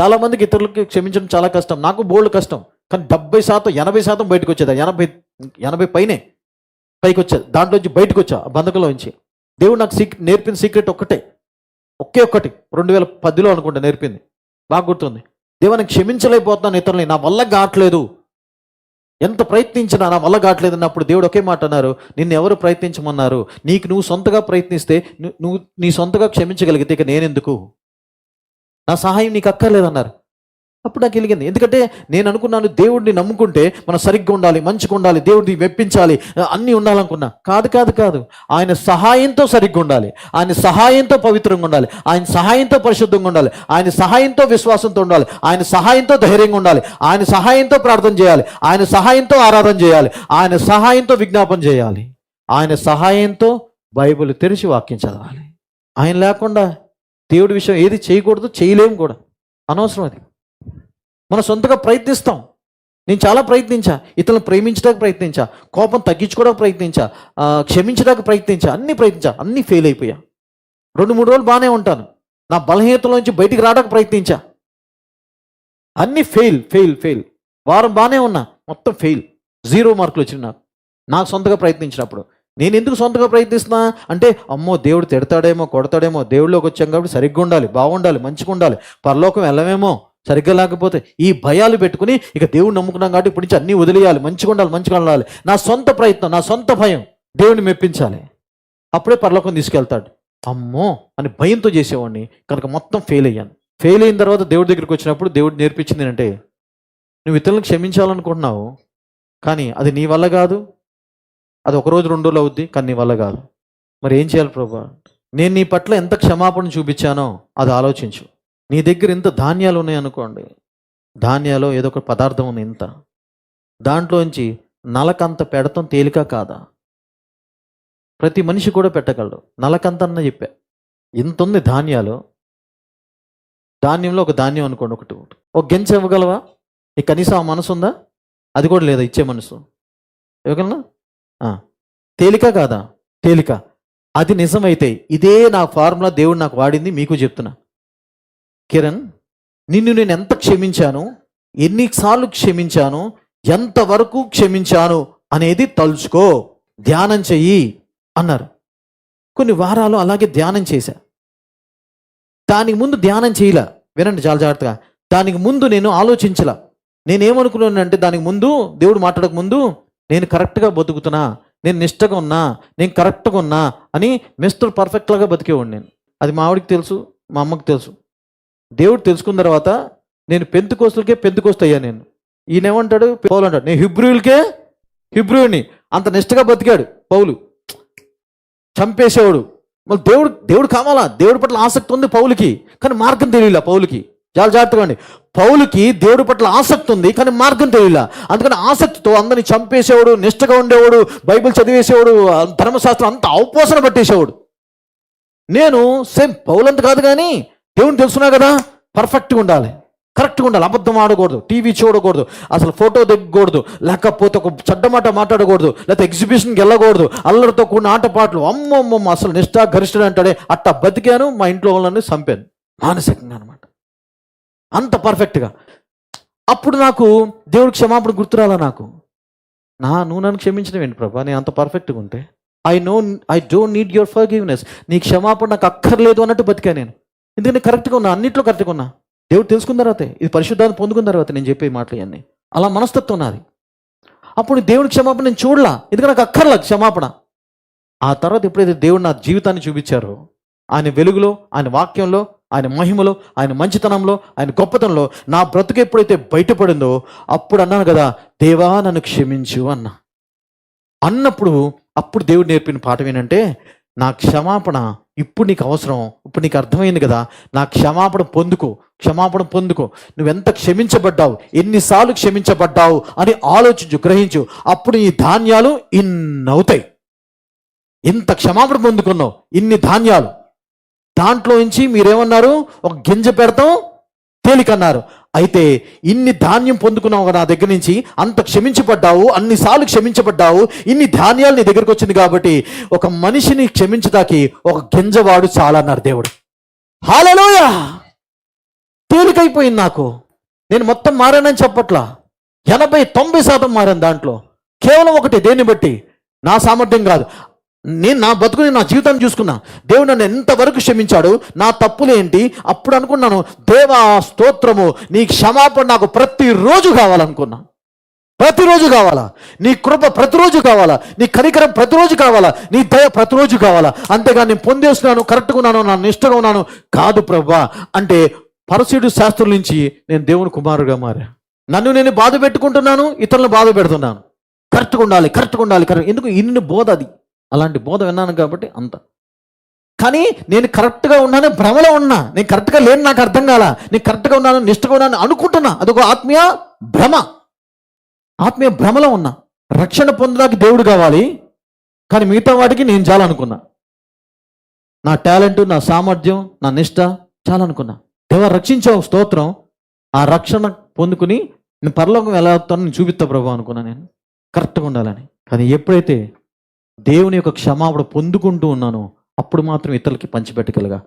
చాలా మందికి ఇతరులకి క్షమించడం చాలా కష్టం. నాకు బోల్డ్ కష్టం. కానీ డెబ్బై శాతం ఎనభై శాతం బయటకు వచ్చేది. ఎనభై ఎనభై పైనే పైకి వచ్చేది. దాంట్లోంచి బయటకు వచ్చా ఆ బంధకంలోంచి దేవుడు నాకు సీక్రెట్ నేర్పిన సీక్రెట్ ఒక్కటే. ఒకే ఒక్కటి. రెండు వేల పదిలో అనుకుంటా నేర్పింది. బాగా గుర్తుంది. దేవుని క్షమించలేకపోతున్నాను ఇతరులని. నా వల్ల కావట్లేదు. ఎంత ప్రయత్నించినా నా వల్ల కావట్లేదు అన్నప్పుడు దేవుడు ఒకే మాట అన్నారు. నిన్ను ఎవరు ప్రయత్నించమన్నారు? నీకు నువ్వు సొంతగా ప్రయత్నిస్తే నువ్వు నీ సొంతగా క్షమించగలిగితే ఇక నేనెందుకు? నా సహాయం నీకు అక్కర్లేదన్నారు. అప్పుడు నాకు వెలిగింది ఎందుకంటే నేను అనుకున్నాను దేవుడిని నమ్ముకుంటే మనం సరిగ్గా ఉండాలి మంచిగా ఉండాలి దేవుడిని మెప్పించాలి అన్నీ ఉండాలనుకున్నా. కాదు కాదు కాదు. ఆయన సహాయంతో సరిగ్గా ఉండాలి. ఆయన సహాయంతో పవిత్రంగా ఉండాలి. ఆయన సహాయంతో పరిశుద్ధంగా ఉండాలి. ఆయన సహాయంతో విశ్వాసంతో ఉండాలి. ఆయన సహాయంతో ధైర్యంగా ఉండాలి. ఆయన సహాయంతో ప్రార్థన చేయాలి. ఆయన సహాయంతో ఆరాధన చేయాలి. ఆయన సహాయంతో విజ్ఞాపన చేయాలి. ఆయన సహాయంతో బైబిల్ తెరిచి వాక్యం చదవాలి. ఆయన లేకుండా దేవుడి విషయం ఏది చేయకూడదు చేయలేము కూడా. అనవసరం అది. మనం సొంతగా ప్రయత్నిస్తాం. నేను చాలా ప్రయత్నించా. ఇతరులను ప్రేమించడానికి ప్రయత్నించా. కోపం తగ్గించుకోవడానికి ప్రయత్నించా. క్షమించడానికి ప్రయత్నించా. అన్ని ప్రయత్నించా. అన్నీ ఫెయిల్ అయిపోయా. రెండు మూడు రోజులు బాగానే ఉంటాను. నా బలహీనతలోంచి బయటికి రావడానికి ప్రయత్నించా. అన్నీ ఫెయిల్ ఫెయిల్ ఫెయిల్ వారం బాగానే ఉన్నా. మొత్తం ఫెయిల్ జీరో మార్కులు వచ్చిన నాకు. నాకు సొంతగా ప్రయత్నించినప్పుడు. నేను ఎందుకు సొంతగా ప్రయత్నిస్తున్నా? అంటే అమ్మో దేవుడు తిడతాడేమో కొడతాడేమో దేవుడిలోకి వచ్చాం కాబట్టి సరిగ్గా ఉండాలి బాగుండాలి మంచిగా ఉండాలి. పరలోకం వెళ్ళమేమో సరిగ్గా లేకపోతే ఈ భయాలు పెట్టుకుని ఇక దేవుడు నమ్ముకున్నాం కాబట్టి ఇప్పటి నుంచి అన్నీ వదిలేయాలి మంచిగా ఉండాలి మంచిగా ఉండాలి. నా సొంత ప్రయత్నం నా సొంత భయం దేవుడిని మెప్పించాలి. అప్పుడే పరలోకం తీసుకెళ్తాడు. అమ్మో అని భయంతో చేసేవాడిని. కనుక మొత్తం ఫెయిల్ అయ్యాను. ఫెయిల్ అయిన తర్వాత దేవుడి దగ్గరికి వచ్చినప్పుడు దేవుడు నేర్పించింది ఏంటంటే నువ్వు ఇతరులను క్షమించాలనుకుంటున్నావు కానీ అది నీ వల్ల కాదు అది ఒక రోజు రెండు రోజులు అవుద్ది కానీ నీ వల్ల కాదు. మరి ఏం చేయాలి ప్రభా? నేను నీ పట్ల ఎంత క్షమాపణ చూపించానో అది ఆలోచించు. నీ దగ్గర ఇంత ధాన్యాలు ఉన్నాయనుకోండి ధాన్యాలో ఏదో ఒక పదార్థం ఉంది ఇంత. దాంట్లోంచి నలకంత పెడతాం తేలిక కాదా? ప్రతి మనిషి కూడా పెట్టగలడు. నలకంత అన్న చెప్పా. ఇంత ఉంది ధాన్యాలు. ధాన్యంలో ఒక ధాన్యం అనుకోండి ఒకటి ఒక గెంచ ఇవ్వగలవా? నీకు కనీసం ఆ మనసు ఉందా? అది కూడా లేదా ఇచ్చే మనసు. ఇవ్వగలనా? తేలిక కాదా? తేలిక. అది నిజమైతే ఇదే నా ఫార్ములా దేవుడు నాకు వాడింది మీకు చెప్తున్నా. కిరణ్ నిన్ను నేను ఎంత క్షమించాను? ఎన్నిసార్లు క్షమించాను? ఎంతవరకు క్షమించాను? అనేది తలుచుకో. ధ్యానం చెయ్యి అన్నారు. కొన్ని వారాలు అలాగే ధ్యానం చేశా. దానికి ముందు ధ్యానం చేయలే వినండి చాలా జాగ్రత్తగా. దానికి ముందు నేను ఆలోచించలా. నేనేమనుకున్నానంటే దానికి ముందు దేవుడు మాట్లాడక ముందు నేను కరెక్ట్గా బతుకుతున్నా. నేను నిష్టగా ఉన్నా నేను కరెక్ట్గా ఉన్నా అని మిస్టర్ పర్ఫెక్ట్గా బతికేవాడు నేను. అది మా ఆవిడకి తెలుసు మా అమ్మకి తెలుసు. దేవుడు తెలుసుకున్న తర్వాత నేను పెంతుకోస్తులకే పెంతుకోస్తు అయ్యా నేను. ఈయన ఏమంటాడు పౌలు అంటాడు నేను హిబ్రూలకే హిబ్రూని అంత నిష్టగా బతికాడు పౌలు. చంపేసేవాడు. మళ్ళీ దేవుడు దేవుడు కావాలా? దేవుడి పట్ల ఆసక్తి ఉంది పౌలుకి కానీ మార్గం తెలియలే పౌలుకి. చాలా జాగ్రత్తగా పౌలుకి దేవుడి పట్ల ఆసక్తి ఉంది కానీ మార్గం తెలియలా. అందుకని ఆసక్తితో అందరిని చంపేసేవాడు నిష్టగా ఉండేవాడు బైబిల్ చదివేసేవాడు ధర్మశాస్త్రం అంతా అవపోసన పట్టేసేవాడు. నేను సేమ్ పౌలంత కాదు కానీ దేవుని తెలుసున్నా కదా పర్ఫెక్ట్గా ఉండాలి. కరెక్ట్గా ఉండాలి. అబద్ధం ఆడకూడదు టీవీ చూడకూడదు అసలు ఫోటో దిగకూడదు లేకపోతే ఒక చెడ్డ మాట మాట్లాడకూడదు లేకపోతే ఎగ్జిబిషన్కి వెళ్ళకూడదు అల్లరితో కూడిన ఆటపాటలు అమ్మమ్మమ్మ అసలు నిష్ఠా గరిష్ఠుడు అంటాడే అట్టా బతికాను మా ఇంట్లో వాళ్ళని చంపాను. మానసికంగా అనమాట. అంత పర్ఫెక్ట్గా. అప్పుడు నాకు దేవుడి క్షమాపణ గుర్తురాలా నాకు. నా నువ్వు నన్ను క్షమించడం ఏంటి ప్రభా? నేను అంత పర్ఫెక్ట్గా ఉంటే. I know I don't need your forgiveness నీ క్షమాపణ నాకు అక్కర్లేదు అన్నట్టు బతికా నేను. ఎందుకంటే కరెక్ట్గా ఉన్నా అన్నింటిలో కరెక్ట్గా ఉన్నా. దేవుడు తెలుసుకున్న తర్వాతే ఇది పరిశుద్ధాన్ని పొందుకున్న తర్వాత నేను చెప్పే మాటలు ఇవన్నీ. అలా మనస్తత్వం నాది. అప్పుడు దేవుడి క్షమాపణ నేను చూడలా. ఎందుకంటే నాకు అక్కర్లా క్షమాపణ. ఆ తర్వాత ఎప్పుడైతే దేవుడు నా జీవితాన్ని చూపించారో ఆయన వెలుగులో ఆయన వాక్యంలో ఆయన మహిమలో ఆయన మంచితనంలో ఆయన గొప్పతనంలో నా బ్రతుకు ఎప్పుడైతే బయటపడిందో అప్పుడు అన్నాను కదా దేవా నన్ను క్షమించు అన్నా. అన్నప్పుడు అప్పుడు దేవుడు నేర్పిన పాఠం ఏంటంటే నా క్షమాపణ ఇప్పుడు నీకు అవసరం ఇప్పుడు నీకు అర్థమైంది కదా నా క్షమాపణ పొందుకో క్షమాపణ పొందుకో. నువ్వెంత క్షమించబడ్డావు ఎన్నిసార్లు క్షమించబడ్డావు అని ఆలోచించు గ్రహించు. అప్పుడు ఈ ధాన్యాలు ఇన్నవుతాయి. ఇంత క్షమాపణ పొందుకున్నావు ఇన్ని ధాన్యాలు. దాంట్లో నుంచి మీరేమన్నారు? ఒక గింజ పెడతాం తేలికన్నారు. అయితే ఇన్ని ధాన్యం పొందుకున్నావు నా దగ్గర నుంచి అంత క్షమించబడ్డావు అన్నిసార్లు క్షమించబడ్డావు ఇన్ని ధాన్యాలు నీ దగ్గరకు వచ్చింది కాబట్టి ఒక మనిషిని క్షమించడానికి ఒక గింజవాడు చాలా అన్నారు దేవుడు. హాలలోయ! తేలికైపోయింది నాకు. నేను మొత్తం మారానని చెప్పట్లా. ఎనభై తొంభై శాతం మారాను దాంట్లో. కేవలం ఒకటి దేన్ని బట్టి? నా సామర్థ్యం కాదు. నేను నా బతుకుని నా జీవితాన్ని చూసుకున్నా. దేవుడు నన్ను ఎంతవరకు క్షమించాడు? నా తప్పులేంటి? అప్పుడు అనుకున్నాను దేవా స్తోత్రము నీ క్షమాపణ నాకు ప్రతిరోజు కావాలనుకున్నా. ప్రతిరోజు కావాలా? నీ కృప ప్రతిరోజు కావాలా? నీ కనికరం ప్రతిరోజు కావాలా? నీ దయ ప్రతిరోజు కావాలా? అంతేగాని నేను పొందేస్తున్నాను కరెక్ట్గా ఉన్నాను నా నిష్టగా ఉన్నాను. కాదు ప్రభా అంటే పరశుడు శాస్త్రుల నుంచి నేను దేవుని కుమారుగా మారా. నన్ను నేను బాధ పెట్టుకుంటున్నాను ఇతరులను బాధ పెడుతున్నాను. కరెక్ట్గా ఉండాలి కరెక్ట్గా ఉండాలి కరెక్ట్ ఎందుకు? ఇన్ని బోధ అది. అలాంటి బోధ విన్నాను కాబట్టి అంత. కానీ నేను కరెక్ట్గా ఉన్నాను భ్రమలో ఉన్నా. నేను కరెక్ట్గా లేను నాకు అర్థం కాల. నేను కరెక్ట్గా ఉన్నాను నిష్టగా ఉన్నాను అనుకుంటున్నా. అదొక ఆత్మీయ భ్రమ. ఆత్మీయ భ్రమలో ఉన్నా. రక్షణ పొందడానికి దేవుడు కావాలి. కానీ మిగతా వాటికి నేను చాలనుకున్నా. నా టాలెంట్ నా సామర్థ్యం నా నిష్ట చాలనుకున్నా. దేవ రక్షించావు స్తోత్రం. ఆ రక్షణ పొందుకుని నేను పరలోకం ఎలా వస్తానో నేను చూపిస్తా ప్రభు అనుకున్నా నేను. కరెక్ట్గా ఉండాలని. కానీ ఎప్పుడైతే దేవుని యొక్క క్షమాపణ పొందుకుంటూ ఉన్నాను అప్పుడు మాత్రం ఇతరులకి పంచిపెట్టగలగా.